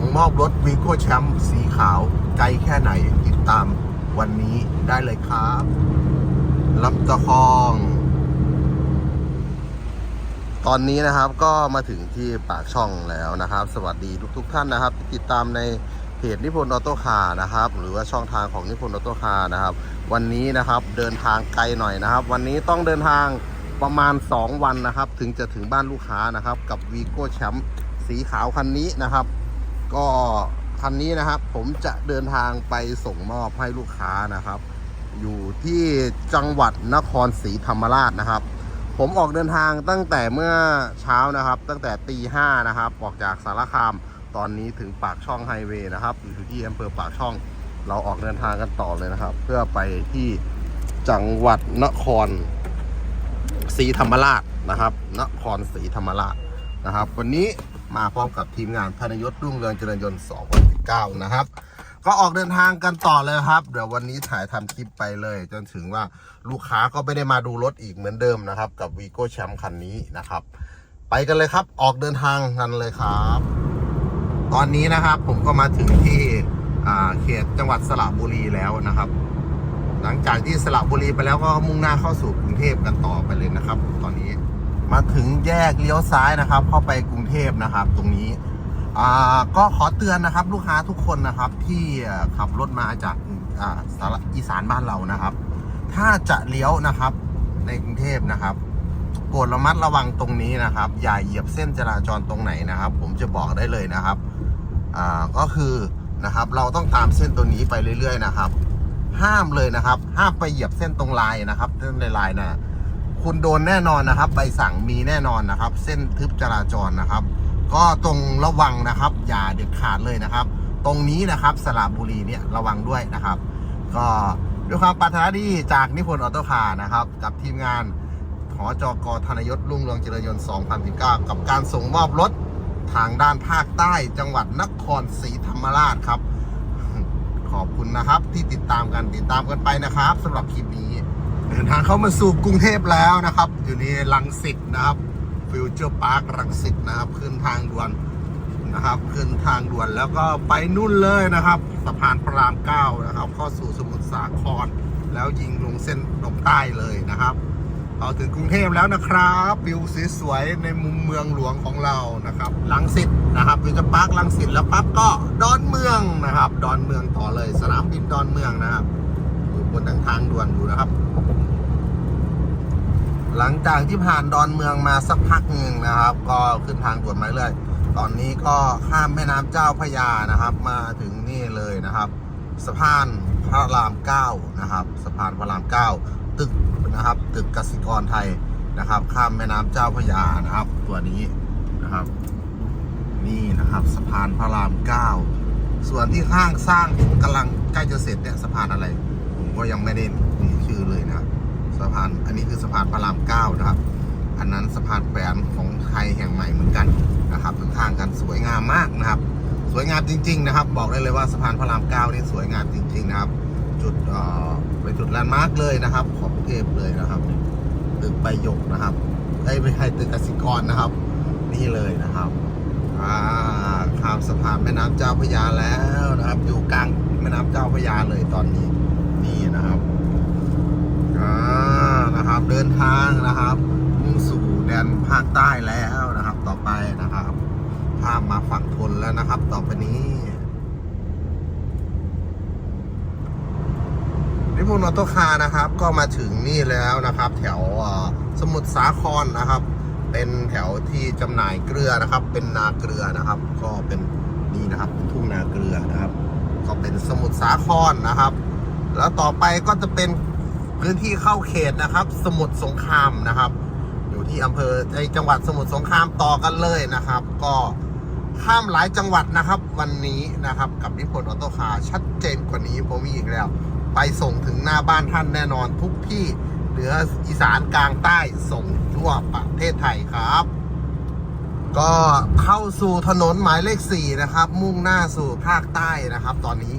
ส่งมอบรถวีโก้แชมป์สีขาวไกลแค่ไหนติดตามวันนี้ได้เลยครับลำตะคอง ตอนนี้นะครับก็มาถึงที่ปากช่องแล้วนะครับ สวัสดีทุกๆท่านนะครับ ติดตามในเพจนิพนธ์ออโต้คาร์นะครับ หรือว่าช่องทางของนิพนธ์ออโต้คาร์นะครับ วันนี้นะครับเดินทางไกลหน่อยนะครับ วันนี้ต้องเดินทางประมาณ 2 วันนะครับ ถึงจะถึงบ้านลูกค้านะครับ กับวีโก้แชมป์สีขาวคันนี้นะครับ ก็คันนี้นะครับ ผมจะเดินทางไปส่งมอบให้ลูกค้านะครับ อยู่ที่จังหวัดนครศรีธรรมราชนะครับ ผมออกเดินทางตั้งแต่เมื่อเช้านะครับ ตั้งแต่ตีห้านะครับ ออกจากสารคาม ตอนนี้ถึงปากช่องไฮเวย์นะครับ อยู่ที่อำเภอปากช่อง เราออกเดินทางกันต่อเลยนะครับ เพื่อไปที่จังหวัดนครศรีธรรมราชนะครับ นครศรีธรรมราชนะครับ วันนี้ มาพร้อมกับทีมงานพนยศรุ่งเรืองเจริญยนต์2019นะครับ ก็ออกเดินทางกันต่อเลยครับ เดี๋ยววันนี้ถ่ายทำคลิปไปเลย จนถึงว่าลูกค้าก็ไม่ได้มาดูรถอีกเหมือนเดิมนะครับ กับวีโก้แชมป์คันนี้นะครับ ไปกันเลยครับออกเดินทางกันเลยครับ ตอนนี้นะครับผมก็มาถึงที่เขตจังหวัดสระบุรีแล้วนะครับ หลังจากที่สระบุรีไปแล้วก็มุ่งหน้าเข้าสู่กรุงเทพกันต่อไปเลยนะครับ ตอนนี้ มาถึงแยกเลี้ยวซ้ายนะครับ เข้าไปกรุงเทพนะครับ ตรงนี้อ่าก็ขอเตือนนะครับ ลูกค้าทุกคนนะครับที่ขับรถมาจากอ่าอีสานบ้านเรานะครับ ถ้าจะเลี้ยวนะครับ ในกรุงเทพนะครับโปรดระมัดระวังตรงนี้นะครับ อย่าเหยียบเส้นจราจรตรงไหนนะครับ ผมจะบอกได้เลยนะครับอ่าก็คือนะครับ เราต้องตามเส้นตัวนี้ไปเรื่อย ๆ นะครับ ห้ามเลยนะครับ ห้ามไปเหยียบเส้นตรงลายนะครับเส้นลายๆนะ คุณโดนแน่นอนนะครับ ใบสั่งมีแน่นอนนะครับ เส้นทึบจราจรนะครับ ก็ตรงระวังนะครับ อย่าเด็ดขาดเลยนะครับ ตรงนี้นะครับสระบุรีเนี่ยระวังด้วยนะครับ ก็ด้วยความปรารถนาดีจากนิพนธ์ออโต้คาร์นะครับ กับทีมงานหอจกธนยศรุ่งเรืองเจริญยนต์ 2019 กับการส่งมอบรถทางด้านภาคใต้จังหวัดนครศรีธรรมราชครับ ขอบคุณนะครับที่ติดตามกันติดตามกันไปนะครับสำหรับคลิปนี้ เดินทางเข้ามาสู่กรุงเทพแล้วนะครับ อยู่ในลังสิตนะครับฟิวเจอร์พาร์ครังสิตนะครับ ขึ้นทางด่วนนะครับ ขึ้นทางด่วนแล้วก็ไปนู่นเลยนะครับสะพานพระรามเก้านะครับ เข้าสู่สมุทรสาคร แล้วยิงลงเส้นลงใต้เลยนะครับเอาถึงกรุงเทพแล้วนะครับวิวสวยๆในมุมเมืองหลวงของเรานะครับลังสิตนะครับฟิวเจอร์พาร์คลังสิตแล้วปั๊บก็ดอนเมืองนะครับ ดอนเมืองต่อเลยสนามบินดอนเมืองนะครับอยู่บนทางทางด่วนอยู่นะครับ หลังจากที่ผ่านดอนเมืองมาสักพักหนึ่งนะครับ ก็ขึ้นทางด่วนมาเรื่อยตอนนี้ก็ข้ามแม่น้ำเจ้าพระยานะครับ มาถึงนี่เลยนะครับ สะพานพระรามเก้านะครับ สะพานพระรามเก้าตึกนะครับ ตึกกสิกรไทยนะครับ ข้ามแม่น้ำเจ้าพระยานะครับ ตัวนี้นะครับ นี่นะครับสะพานพระรามเก้าส่วนที่ข้างสร้างกำลังใกล้จะเสร็จเนี่ยสะพานอะไร ผมก็ยังไม่ได้มีชื่อเลยน สะพาน อันนี้คือสะพานพระรามเก้านะครับ อันนั้นสะพานแปนของไทยแห่งใหม่เหมือนกันนะครับข้างกันสวยงามมากนะครับ สวยงามจริง ๆ นะครับ บอกได้เลยว่าสะพานพระรามเก้านี่สวยงามจริง ๆ นะครับ จุดเอ่อเป็นจุดแลนด์มาร์กเลยนะครับ ของกรุงเทพเลยนะครับตึกใบหยกนะครับไอ้ยไม่ใช่ตึกกสิกรนะครับ นี่เลยนะครับอ่าข้ามสะพานแม่น้ำเจ้าพระยาแล้วนะครับ อยู่กลางแม่น้ำเจ้าพระยาเลยตอนนี้นะครับ อ่านะครับ เดินทางนะครับ มุ่งสู่แดนภาคใต้แล้วนะครับ ต่อไปนะครับข้ามมาฝั่งทนแล้วนะครับ ต่อไปนี้นิพนธ์ออโต้คาร์นะครับ ก็มาถึงนี่แล้วนะครับ แถวสมุทรสาครนะครับ เป็นแถวที่จำหน่ายเกลือนะครับ เป็นนาเกลือนะครับ ก็เป็นนี่นะครับเป็นทุ่งนาเกลือนะครับ ก็เป็นสมุทรสาครนะครับ แล้วต่อไปก็จะเป็น พื้นที่เข้าเขตนะครับ สมุทรสงครามนะครับ อยู่ที่อำเภอในจังหวัดสมุทรสงครามต่อกันเลยนะครับ ก็ข้ามหลายจังหวัดนะครับ วันนี้นะครับ กับนิพนธ์ออโต้คาร์ชัดเจนกว่านี้ผมมีอีกแล้ว ไปส่งถึงหน้าบ้านท่านแน่นอนทุกที่เหนืออีสานกลางใต้ส่งทั่วประเทศไทยครับ ก็เข้าสู่ถนนหมายเลขสี่นะครับ มุ่งหน้าสู่ภาคใต้นะครับ ตอนนี้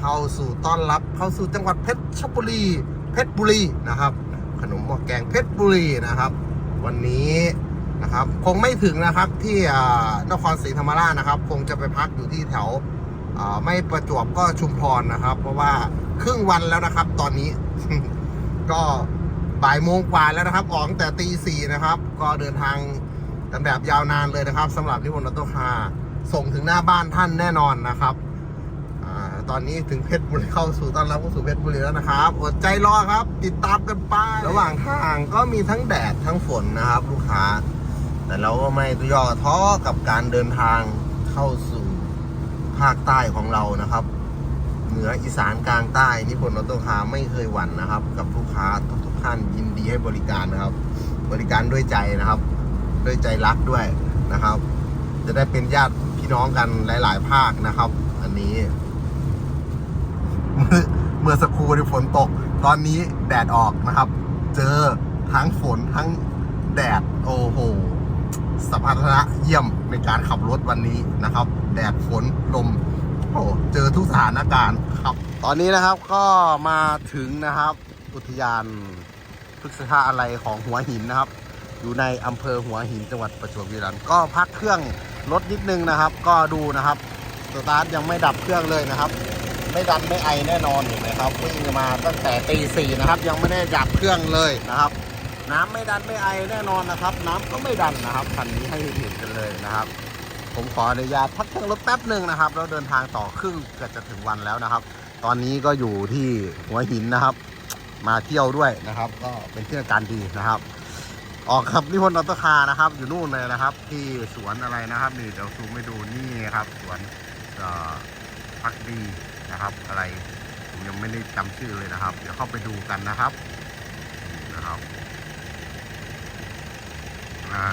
เข้าสู่ต้อนรับเข้าสู่จังหวัดเพชรบุรี เพชรบุรีนะครับ ขนมหม้อแกงเพชรบุรีนะครับ วันนี้นะครับ คงไม่ถึงนะครับที่นครศรีธรรมราชนะครับ คงจะไปพักอยู่ที่แถวไม่ประจวบก็ชุมพรนะครับ เพราะว่าครึ่งวันแล้วนะครับ ตอนนี้ ก็บ่ายโมงกว่าแล้วนะครับ ออกแต่ตีสี่นะครับ ก็เดินทางกันแบบยาวนานเลยนะครับสำหรับนิพนธ์รถตู้คาส่งถึงหน้าบ้านท่านแน่นอนนะครับ ตอนนี้ถึงเพชรบุรีเข้าสู่ต้อนรับเข้าสู่เพชรบุรีแล้วนะครับอดใจรอครับ ติดตามกันไประหว่างทางก็มีทั้งแดดทั้งฝนนะครับลูกค้า แต่เราก็ไม่ย่อท้อกับการเดินทางเข้าสู่ภาคใต้ของเรานะครับ เหนืออีสานกลางใต้นิพนธ์ออโต้ค้าไม่เคยหวั่นนะครับ กับลูกค้าทุกๆท่านยินดีให้บริการนะครับ บริการด้วยใจนะครับ ด้วยใจรักด้วยนะครับ จะได้เป็นญาติพี่น้องกันหลาย ๆ ภาคนะครับ อันนี้ เมื่อสักครู่ที่ฝนตก ตอนนี้แดดออกนะครับ เจอทั้งฝนทั้งแดดโอ้โหสัมพันธนะเยี่ยมในการขับรถวันนี้นะครับ แดดฝนลมโอ้โหเจอทุกสถานการณ์ครับ ตอนนี้นะครับก็มาถึงนะครับ อุทยานพฤกษภาอะไรของหัวหินนะครับ อยู่ในอำเภอหัวหินจังหวัดประจวบคีรีขันธ์ก็พักเครื่องรถนิดนึงนะครับ ก็ดูนะครับสตาร์ทยังไม่ดับเครื่องเลยนะครับ ไม่ดันไม่ไอแน่นอนเห็นไหมครับวิ่งมาตั้งแต่ตีสี่นะครับ ยังไม่ได้ดับเครื่องเลยนะครับ น้ำไม่ดันไม่ไอแน่นอนนะครับ น้ำก็ไม่ดันนะครับคันนี้ให้เห็นกันเลยนะครับ ผมขออนุญาตพักเครื่องรถแป๊บหนึ่งนะครับแล้วเดินทางต่อครึ่งเกือบจะถึงวันแล้วนะครับ ตอนนี้ก็อยู่ที่หัวหินนะครับ มาเที่ยวด้วยนะครับ ก็เป็นที่การดีนะครับออกครับนิพนธ์ออโตคาร์นะครับ อยู่นู่นเลยนะครับ ที่สวนอะไรนะครับ นี่เดี๋ยวซูมให้ดูนี่ครับสวนอ่อ พักดีนะครับ อะไรผมยังไม่ได้จำชื่อเลยนะครับ เดี๋ยวเข้าไปดูกันนะครับนะครับอ่า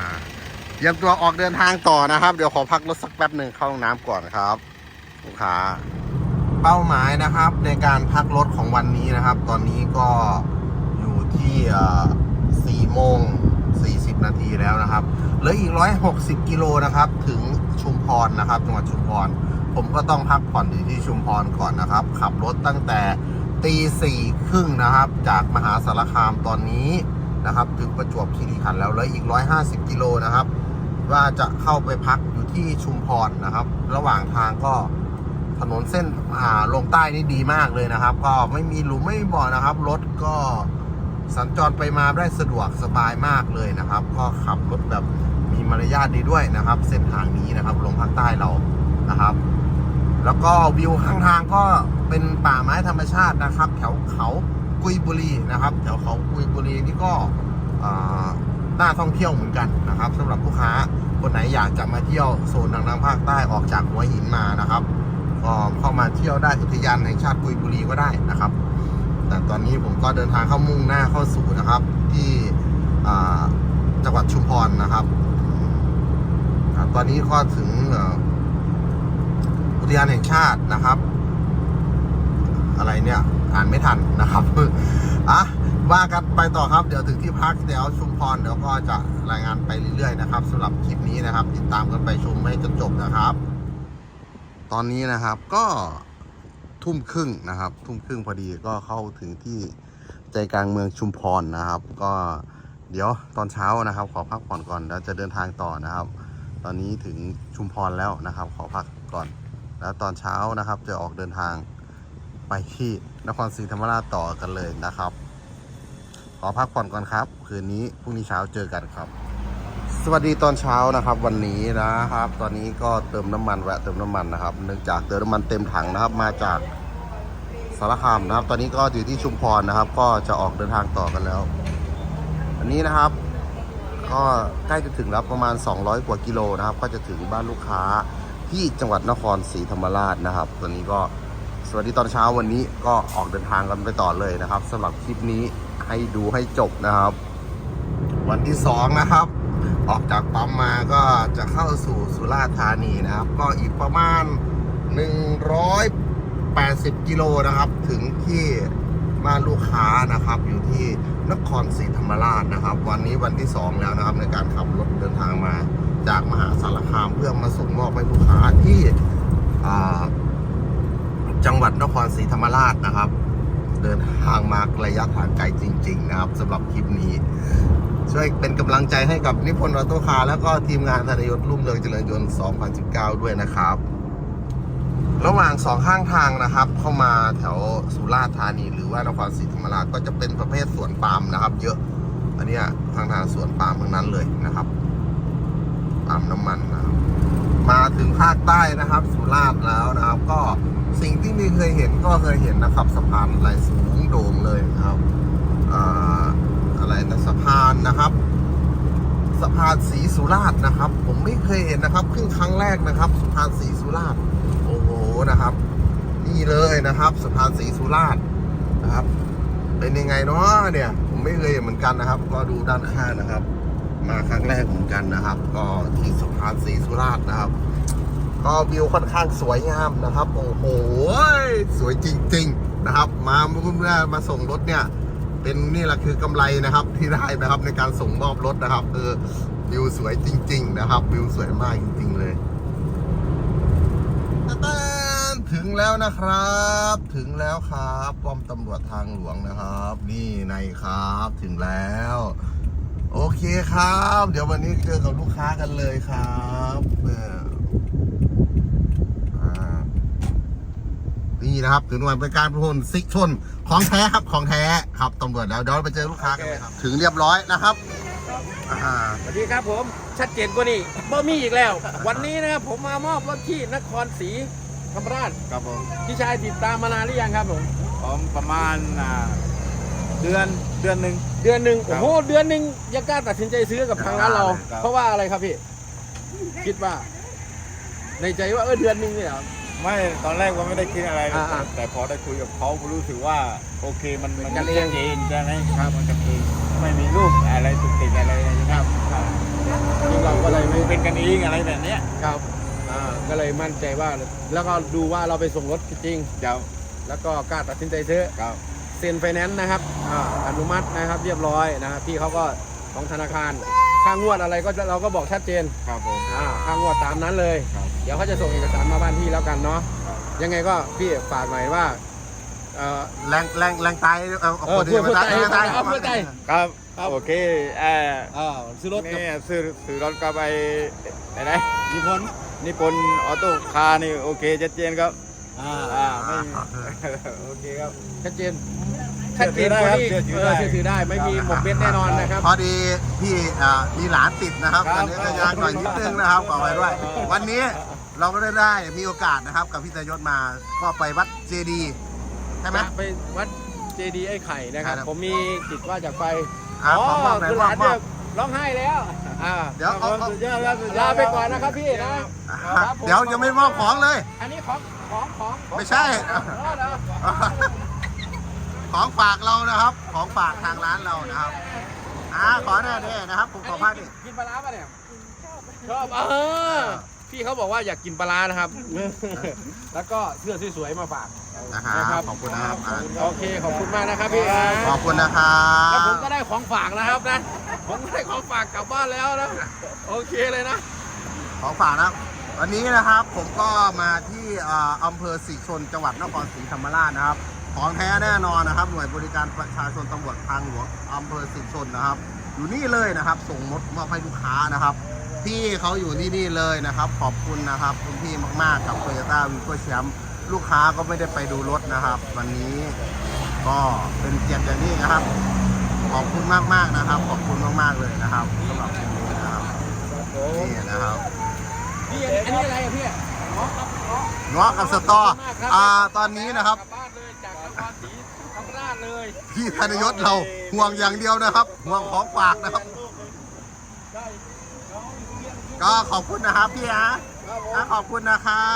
เตรียมตัวออกเดินทางต่อนะครับ เดี๋ยวขอพักรถสักแป๊บหนึ่งเข้าห้องน้ำก่อนครับลูกค้าเป้าหมายนะครับในการพักรถของวันนี้นะครับ ตอนนี้ก็อยู่ที่สี่โมง40 นาทีแล้วนะครับเหลืออีก 160 กิโลนะครับ ถึงชุมพรนะครับจังหวัดชุมพร ผมก็ต้องพักผ่อนอยู่ที่ชุมพรก่อนนะครับ ขับรถตั้งแต่ตีสี่ครึ่งนะครับ จากมหาสารคามตอนนี้นะครับ ถึงประจวบคีรีขันธ์แล้วเหลืออีก 150 กิโลนะครับ ว่าจะเข้าไปพักอยู่ที่ชุมพรนะครับ ระหว่างทางก็ถนนเส้นอ่าลงใต้นี่ดีมากเลยนะครับ ก็ไม่มีหลุมไม่มีบ่อนะครับ รถก็สัญจรไปมาได้สะดวกสบายมากเลยนะครับ ก็ขับรถแบบมีมารยาทดีด้วยนะครับ เส้นทางนี้นะครับ ลงภาคใต้เรา นะครับ แล้วก็วิวข้างทางก็เป็นป่าไม้ธรรมชาตินะครับ แถวเขากุยบุรีนะครับ แถวเขากุยบุรีนี่ก็น่าท่องเที่ยวเหมือนกันนะครับสำหรับลูกค้าคนไหนอยากจะมาเที่ยวโซนทางทางภาคใต้ออกจากหัวหินมานะครับก็เข้ามาเที่ยวได้อุทยานแห่งชาติกุยบุรีก็ได้นะครับ แต่ตอนนี้ผมก็เดินทางเข้ามุ่งหน้าเข้าสู่นะครับ ที่จังหวัดชุมพรนะครับ ตอนนี้ก็ถึง อุทยานแห่งชาตินะครับ อะไรเนี่ยอ่านไม่ทันนะครับอะว่ากันไปต่อครับเดี๋ยวถึงที่พักเดี๋ยวชุมพรเดี๋ยวก็จะรายงานไปเรื่อยๆนะครับสำหรับคลิปนี้นะครับ ติดตามกันไปชมให้จนจบนะครับ ตอนนี้นะครับก็ทุ่มครึ่งนะครับ ทุ่มครึ่งพอดีก็เข้าถึงที่ใจกลางเมืองชุมพรนะครับ ก็เดี๋ยวตอนเช้านะครับ ขอพักผ่อนก่อนแล้วจะเดินทางต่อนะครับ ตอนนี้ถึงชุมพรแล้วนะครับ ขอพักก่อน แล้วตอนเช้านะครับจะออกเดินทางไปที่นครศรีธรรมราชต่อกันเลยนะครับ ขอพักผ่อนก่อนครับ คืนนี้พรุ่งนี้เช้าเจอกันครับ สวัสดีตอนเช้านะครับวันนี้นะครับ ตอนนี้ก็เติมน้ำมันแวะเติมน้ำมันนะครับ เนื่องจากเติมน้ำมันเต็มถังนะครับ มาจากสารคามนะครับ ตอนนี้ก็อยู่ที่ชุมพรนะครับ ก็จะออกเดินทางต่อกันแล้ว อันนี้นะครับ ก็ใกล้จะถึงแล้วประมาณ 200 กว่ากิโลนะครับ ก็จะถึงบ้านลูกค้า ที่จังหวัดนครศรีธรรมราชนะครับ ตอนนี้ก็สวัสดีตอนเช้าวันนี้ก็ออกเดินทางกันไปต่อเลยนะครับสำหรับคลิปนี้ให้ดูให้จบนะครับ วันที่สองนะครับ ออกจากปั๊มมาก็จะเข้าสู่สุราษฎร์ธานีนะครับ ก็อีกประมาณ 180 กิโลนะครับ ถึงที่บ้านลูกค้านะครับ อยู่ที่นครศรีธรรมราชนะครับ วันนี้วันที่สองแล้วนะครับในการขับรถเดินทางมา จากมหาสารคามเพื่อมาส่งมอบให้ลูกค้าที่จังหวัดนครศรีธรรมราชนะครับ เดินทางมาระยะทางไกลจริง ๆ นะครับสำหรับคลิปนี้ ช่วยเป็นกำลังใจให้กับนิพนธ์ออโต้คาร์แล้วก็ทีมงานธนยศรุ่มเรืองเจริญยนต์ 2019 ด้วยนะครับ ระหว่างสองข้างทางนะครับ เข้ามาแถวสุราษฎร์ธานี หรือว่านครศรีธรรมราชก็จะเป็นประเภทสวนปาล์มนะครับ เยอะอันนี้ทางทางสวนปาล์มทั้งนั้นเลยนะครับ ปาล์มน้ำมันนะครับมาถึงภาคใต้นะครับ สุราษฎร์แล้วนะครับ ก็สิ่งที่มีเคยเห็นก็เคยเห็นนะครับสะพานลายสูงโด่งเลยนะครับอ่าอะไรนะสะพานนะครับสะพานสีสุราษฎร์นะครับ ผมไม่เคยเห็นนะครับขึ้นครั้งแรกนะครับสะพานสีสุราษฎร์โอ้โหนะครับ นี่เลยนะครับสะพานสีสุราษฎร์นะครับ เป็นยังไงเนาะเนี่ย ผมไม่เคยเห็นเหมือนกันนะครับ ก็ดูด้านข้างนะครับ มาครั้งแรกเหมือนกันนะครับ ก็ที่สะพานสีสุราษฎร์นะครับ ก็วิวค่อนข้างสวยงามนะครับ โอ้โหสวยจริง ๆนะครับ มาเมื่อมาส่งรถเนี่ย เป็นนี่แหละคือกำไรนะครับ ที่ได้นะครับในการส่งมอบรถนะครับเออวิวสวยจริง ๆ นะครับ วิวสวยมากจริง ๆ เลยถึงแล้วนะครับ ถึงแล้วครับป้อมตำรวจทางหลวงนะครับ นี่ในครับ ถึงแล้ว เคครับ เดี๋ยววันนี้เจอกับลูกค้ากันเลยครับเอออ่านี่นะครับถึงวันเป็นการพูนซิกชนของแท้ครับของแท้ครับตำรวจแล้วเดี๋ยวเราไปเจอลูกค้ากันเลยครับ ถึงเรียบร้อยนะครับอ่า สวัสดีครับผมชัดเจนกว่านี้บ่มีอีกแล้ว วันนี้นะครับผมมามอบรถที่นครศรีธรรมราชครับผมพี่ชายติดตามมานานหรือยังครับผมผมประมาณอ่าเดือนเดือนหนึ่งเดือนหนึ่งครัโอ้บ โหเดือนหนึ่งยังกล้าตัดสินใจซื้อกับทางร้านเรา ครับ เพราะว่าอะไรครับพี่ คิดว่า ในใจว่าเออเดือนหนึ่งเนี่ยเหรอ ไม่ตอนแรกว่าไม่ได้คิดอะไรนะอ่าอ่าแต่พอได้คุยกับเขาผมรู้สึกว่าโอเคมันมันกันเองชัดเจนใช่ไหมครับมันกันเองไม่มีลูกอะไรตุกติดอะไรนะครับครับจริงเราก็เลยไม่เป็นกันเองอะไรแบบเนี้ยครับอ่าก็เลยมั่นใจว่า แล้วก็ดูว่าเราไปส่งรถจริงเดี๋ยวแล้วก็กล้าตัดสินใจซื้อ ครับ เซ็นไฟแนนซ์นะครับอ่าอนุมัตินะครับเรียบร้อยนะครับพี่เขาก็ของธนาคารค่างวดอะไรก็จะเราก็บอกชัดเจนครับผมอ่าค่างวดตามนั้นเลยครับเดี๋ยวเขาจะส่งเอกสารมาบ้านพี่แล้วกันเนาะครับยังไงก็พี่ฝากหน่อยว่าเอ่อแรงแรงแรงตายเออเออคนอื่นพูดมาตายพูดมาตายเอาพูดใจครับครับโอเคเอออ่าซื้อรถกับนี่ซื้อซื้อรถกับไปไหนไหนนิพนธ์นิพนธ์ออโต้คาร์นี่โอเคชัดเจนครับ อ่าอ่าไม่โอเคครับ ชัดเจนเชื่ชัดอเจถืนอได้กว่าครับนี้เชื่อถือเอได้อเชื่อถือได้ไม่มีหมกเบ็ดแน่นอนนะครับ พอดีพี่อ่ามีหลานติดนะครับคตรัอบนนี้ก็ยังหน่อยนิดนึงนะครับขอไปด้วย วันนี้เราก็ได้ได้มีโอกาสนะครับ กับพี่ตายศมาก็ไปวัดเจดีย์ใช่ไหม ไปวัดเจดีย์ไอ้ไข่นะครับ ครับผมมีจิตว่าจะไปอะขอมอบหน่อยคือมหอลาบนมอเนี่ยบร้องไห้แล้วอ่าเดี๋ยวเอาเอา สุดยอดครับสุดยลาอดไปก่อนนะครับพี่นะ ครับผม เดี๋ยวยังไม่มอบของเลย อันนี้ของ ของของของไม่ใช่ของเหรอของฝากเรานะครับ ของฝากทางร้านเรานะครับอ่าขอแน่ๆนะครับผมขอพาดดิกินปลาร้าป่ะเนี่ยชอบเออพี่เขาบอกว่าอยากกินปลาร้านะครับ แล้วก็เสื้อสวยๆมาฝากนะครับขอบคุณนะครับอ่าโอเคขอบคุณมากนะครับพี่ขอบคุณนะครับแล้วผมก็ได้ของฝากนะครับนะผมก็ได้ของฝากกลับบ้านแล้วนะโอเคเลยนะ ของฝากนะครับ วันนี้นะครับผมก็มาที่อำเภอศรีชนจังหวัดนครศรีธรรมราชนะครับ ของแท้แน่นอนนะครับ หน่วยบริการประชาชนตำรวจทางหลวงอำเภอศรีชนนะครับ อยู่นี่เลยนะครับ ส่งมดมอบให้ลูกค้านะครับพี่เขาอยู่ที่นี่เลยนะครับ ขอบคุณนะครับคุณพี่มากๆกับโตโยต้าวีโก้แชมป์ลูกค้าก็ไม่ได้ไปดูรถนะครับ วันนี้ก็เป็นเกียรติอย่างนี้นะครับ ขอบคุณมากๆนะครับ ขอบคุณมากๆเลยนะครับสำหรับคลิปนี้นะครับนี่นะครับ พี่อันนี้อะไรอะพี่อ๋อครับอ๋อเงาะกับสตออ่าตอนนี้นะครับกลับบ้านเลยจากนครศรีธรรมราชเลยพี่ธนยศเราห่วงอย่างเดียวนะครับ ห่วงของฝากนะครับ ก็ขอบคุณนะครับพี่ฮะอะขอบคุณนะครั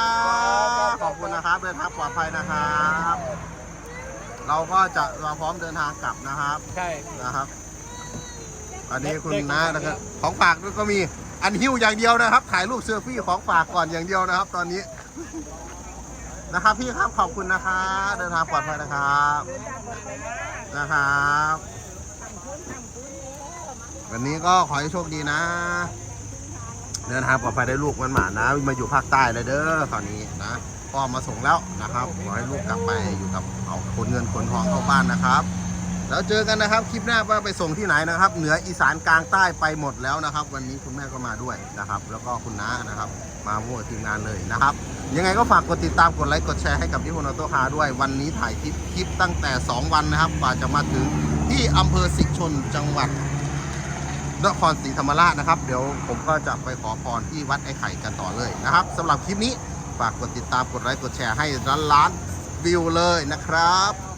บขอบคุณนะครับเดินทางปลอดภัยนะครับเราก็จะเราพร้อมเดินทางกลับนะครับ ใช่นะครับ อันนี้คุณน้านะครับ ของฝากก็มี อันหิ้วอย่างเดียวนะครับ ถ่ายรูปเซลฟี่ของฝากก่อนอย่างเดียวนะครับ ตอนนี้นะครับพี่ครับขอบคุณนะครับเดินทางปลอดภัยนะครับนะครับวันนี้ก็ขอให้โชคดีนะ เดินทางปลอดภัยได้ลูกมันหมานะ มาอยู่ภาคใต้เลยเด้อคราวนี้นะพ่อมาส่งแล้วนะครับขอให้ลูกกลับไปอยู่กับเอาคนเงินคนทองเข้าบ้านนะครับ แล้วเจอกันนะครับคลิปหน้าว่าไปส่งที่ไหนนะครับ เหนืออีสานกลางใต้ไปหมดแล้วนะครับ วันนี้คุณแม่ก็มาด้วยนะครับ แล้วก็คุณน้านะครับ มามั่วทีมงานเลยนะครับ ยังไงก็ฝากกดติดตามกดไลค์กดแชร์ให้กับที่พลออโตคาด้วย วันนี้ถ่ายคลิปคลิปตั้งแต่ 2 วันนะครับกว่าจะมาถึงที่อำเภอสิชนจังหวัดนครศรีธรรมราชนะครับ เดี๋ยวผมก็จะไปขอพรที่วัดไอ้ไข่กันต่อเลยนะครับสำหรับคลิปนี้ฝากกดติดตามกดไลค์กดแชร์ให้ล้านล้านวิวเลยนะครับ